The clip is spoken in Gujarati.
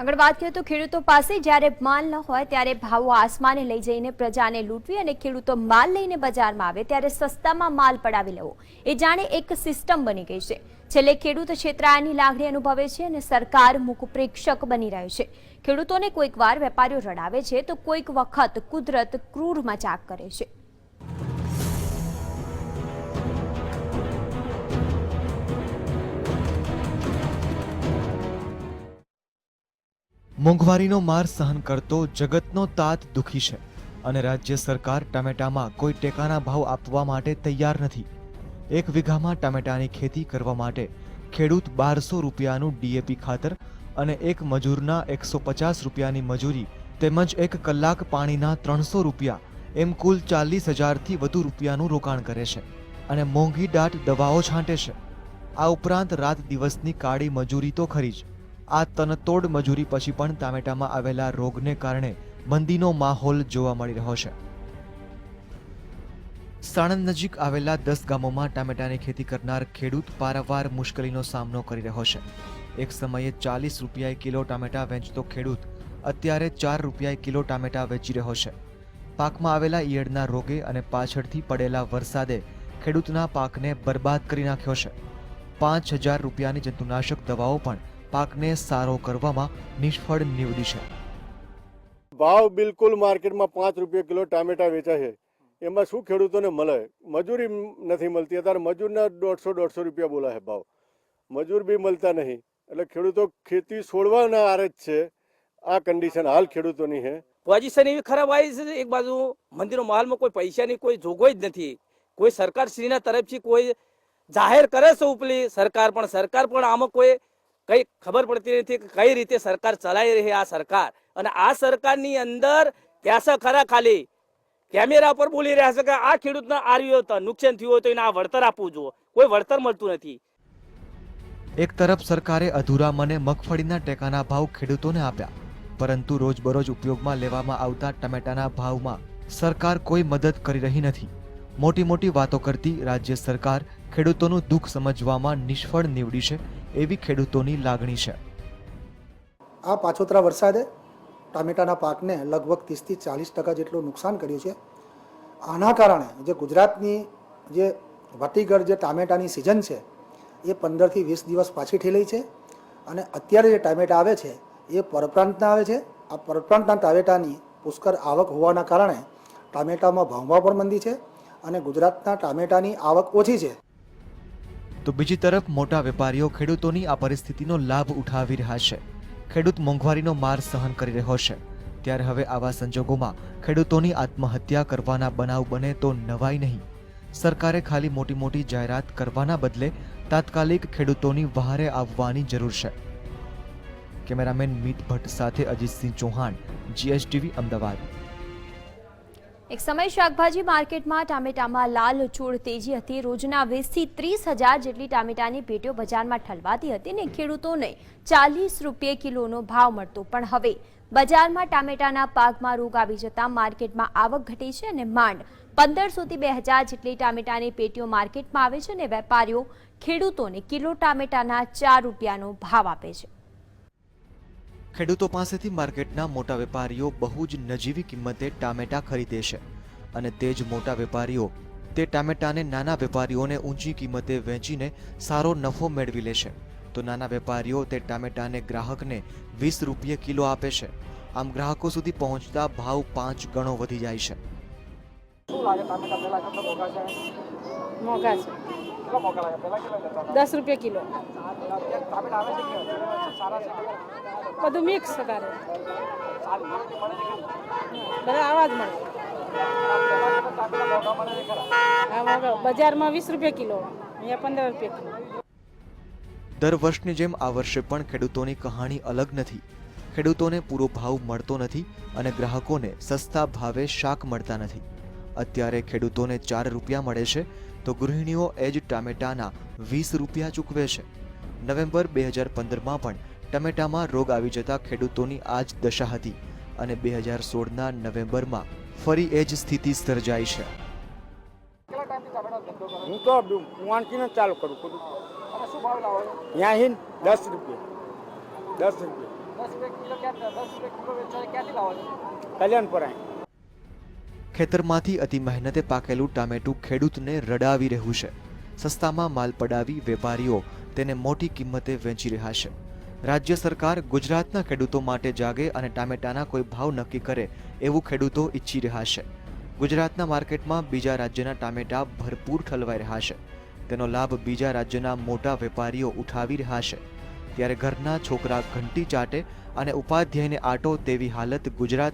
આગળ વાત કરીએ તો ખેડૂતો પાસે જ્યારે માલ ન હોય ત્યારે ભાવો આસમાને લઈ જઈને પ્રજાને લૂંટવી અને ખેડૂતો માલ લઈને બજારમાં આવે ત્યારે સસ્તામાં માલ પડાવી લેવો. એ જાણે એક સિસ્ટમ બની ગઈ છે. છેલ્લે ખેડૂત છેતરાયાની લાગણી અનુભવે છે અને સરકાર મુખ પ્રેક્ષક બની રહ્યો છે. ખેડૂતોને કોઈક વાર વેપારીઓ રડાવે છે તો કોઈક વખત કુદરત ક્રૂર મજાક કરે છે. મોંઘવારીનો માર સહન કરતો જગતનો તાત દુખી છે અને રાજ્ય સરકાર ટમેટામાં કોઈ ટેકાના ભાવ આપવા માટે તૈયાર નથી. એક વીઘામાં ટમેટાની ખેતી કરવા માટે ખેડૂત બારસો રૂપિયાનું ડીએપી ખાતર અને એક મજૂરના એકસો પચાસ રૂપિયાની મજૂરી તેમજ એક કલાક પાણીના ત્રણસો રૂપિયા એમ કુલ ચાલીસ હજારથી વધુ રૂપિયાનું રોકાણ કરે છે અને મોંઘી દાટ દવાઓ છાંટે છે. આ ઉપરાંત રાત દિવસની કાળી મજૂરી તો ખરી જ. આ તનતોડ મજૂરી પછી પણ ટામેટામાં આવેલા રોગને કારણે મંદીનો માહોલ જોવા મળી રહ્યો છે. સાણંદ નજીક આવેલા દસ ગામોમાં ટામેટાની ખેતી કરનાર ખેડૂત પારાવાર મુશ્કેલીનો સામનો કરી રહ્યો છે. એક સમયે ચાલીસ રૂપિયાએ કિલો ટામેટા વેચતો ખેડૂત અત્યારે ચાર રૂપિયાએ કિલો ટામેટા વેચી રહ્યો છે. પાકમાં આવેલા ઈયળના રોગે અને પાછળથી પડેલા વરસાદે ખેડૂતના પાકને બરબાદ કરી નાખ્યો છે. પાંચ હજાર રૂપિયાની જંતુનાશક દવાઓ પણ પાકને સારો કરવામાં નિષ્ફળ નીવડી છે. ભાવ બિલકુલ માર્કેટમાં પાંચ રૂપિયા કિલો ટામેટા વેચાય છે. એમાં શું ખેડૂતોને મળે? મજૂરી નથી મળતી. અત્યારે મજૂરના દોઢસો દોઢસો રૂપિયા બોલા છે ભાવ. મજૂર બી મળતા નહીં. એટલે ખેડૂતો ખેતી છોડવાના આરે જ છે. આ કન્ડિશન હાલ ખેડૂતોની છે. પોઝિશન એવી ખરાબ આવી છે એક બાજુ. મંદિરો માહોલમાં કોઈ પૈસાની કોઈ જોગવાઈ જ નથી. કોઈ સરકારશ્રીના તરફથી કોઈ જાહેર કરે છે ઉપલી. સરકાર પણ સરકાર પણ આમાં કોઈ કઈ ખબર પડતી નથી કે કઈ રીતે સરકાર ચલાવી રહી આ સરકાર. અને આ સરકારની અંદર પૈસા ખરા ખાલી? કેમેરા પર બોલી રહ્યા છે કે આ ખેડૂતના આર્યો નુકસાન થયું હોય તો એને આ વળતર આપવું જોઈએ. કોઈ વળતર મળતું નથી. એક તરફ સરકારે અધૂરા મને મગફળીના ટેકાના ભાવ ખેડૂતોને આપ્યા, પરંતુ રોજબરોજ ઉપયોગમાં લેવામાં આવતા ટમેટાના ભાવમાં સરકાર કોઈ મદદ કરી રહી નથી. મોટી મોટી વાતો કરતી રાજ્ય સરકાર ખેડૂતોનું દુઃખ સમજવામાં નિષ્ફળ નીવડી છે. એવી ખેડૂતોની લાગણી છે. આ પાછોતરા વરસાદે ટામેટાના પાકને લગભગ ત્રીસથી ચાલીસ ટકા જેટલું નુકસાન કર્યું છે. આના કારણે જે ગુજરાતની જે વટીગર જે ટામેટાની સિઝન છે, એ પંદરથી વીસ દિવસ પાછી ઠેલી છે અને અત્યારે જે ટામેટા આવે છે, એ પરપ્રાંતના આવે છે. આ પરપ્રાંતના ટામેટાની પુષ્કળ આવક હોવાના કારણે ટામેટામાં ભાવમાં પણ મંદી છે અને ગુજરાતના ટામેટાની આવક ઓછી છે. તો બીજી તરફ મોટા વેપારીઓ ખેડૂતોની આ પરિસ્થિતિનો લાભ ઉઠાવી રહ્યા છે. ખેડૂત મોંઘવારીનો માર સહન કરી રહ્યો છે. ત્યારે હવે આવા સંજોગોમાં ખેડૂતોની આત્મહત્યા કરવાના બનાવ બને તો નવાઈ નહીં. સરકારે ખાલી મોટી મોટી જાહેરાત કરવાના બદલે તાત્કાલિક ખેડૂતોની વહારે આવવાની જરૂર છે. કેમેરામેન મીત ભટ્ટ સાથે અજીતસિંહ ચૌહાણ, જીએસટીવી અમદાવાદ. એક સમય શાકભાજી માર્કેટમાં ટામેટામાં લાલ ચૂળ તેજી હતી. રોજના વીસથી ત્રીસ હજાર જેટલી ટામેટાની પેટીઓ બજારમાં ઠલવાતી હતી ને ખેડૂતોને ચાલીસ રૂપિયે કિલોનો ભાવ મળતો. પણ હવે બજારમાં ટામેટાના પાકમાં રોગ આવી જતા માર્કેટમાં આવક ઘટી છે અને માંડ પંદરસોથી બે હજાર જેટલી ટામેટાની પેટીઓ માર્કેટમાં આવે છે અને વેપારીઓ ખેડૂતોને કિલો ટામેટાના ચાર રૂપિયાનો ભાવ આપે છે. ખેડૂતો પાસેથી માર્કેટના મોટા વેપારીઓ બહુ જ નજીવી કિંમતે ટામેટા ખરીદે છે અને તે જ મોટા વેપારીઓ તે ટામેટાને નાના વેપારીઓને ઊંચી કિંમતે વેચીને સારો નફો મેળવી લે છે. તો નાના વેપારીઓ તે ટામેટાને ગ્રાહકને વીસ રૂપિયે કિલો આપે છે. આમ ગ્રાહકો સુધી પહોંચતા ભાવ પાંચ ગણો વધી જાય છે. મોંઘા છે. દસ રૂપિયા કિલો. બધું મિક્સ તારે બધા આવા મળે. બજારમાં વીસ રૂપિયા કિલો, અહીંયા પંદર રૂપિયા કિલો. દર વર્ષની જેમ આ વર્ષે પણ ખેડૂતોની કહાણી અલગ નથી. ખેડૂતોને પૂરો ભાવ મળતો નથી અને ગ્રાહકોને સસ્તા ભાવે શાક મળતા નથી. અત્યારે ખેડૂતોને ચાર રૂપિયા મળે છે તો ગૃહિણીઓ એ જ ટામેટાના વીસ રૂપિયા ચૂકવે છે. નવેમ્બર બે હજાર પંદરમાં પણ ટમેટામાં રોગ આવી જતા ખેડૂતોની આ જ દશા હતી અને બે હજાર સોળના નવેમ્બરમાં ફરી એ જ સ્થિતિ સર્જાઈ છે. હું તો વાંચીને ચાલુ કરું છું ત્યાં દસ રૂપિયા. દસ રૂપિયા. કલ્યાણપુર અહીં ખેતરમાંથી અતિ મહેનતે પાકેલું ટામેટું ખેડૂતને રડાવી રહ્યું છે. સસ્તામાં માલ પડાવી વેપારીઓ તેને મોટી કિંમતે વેચી રહ્યા છે. રાજ્ય સરકાર ગુજરાતના ખેડૂતો માટે જાગે અને ટામેટાના કોઈ ભાવ નક્કી કરે એવું ખેડૂતો ઈચ્છી રહ્યા છે. ગુજરાતના માર્કેટમાં બીજા રાજ્યના ટામેટા ભરપૂર ઠલવાઈ રહ્યા છે. તેનો લાભ બીજા રાજ્યના મોટા વેપારીઓ ઉઠાવી રહ્યા છે. ત્યારે ઘરના છોકરા ઘંટી ચાટે અને ઉપાધ્યાયને આટો તેવી હાલત ગુજરાત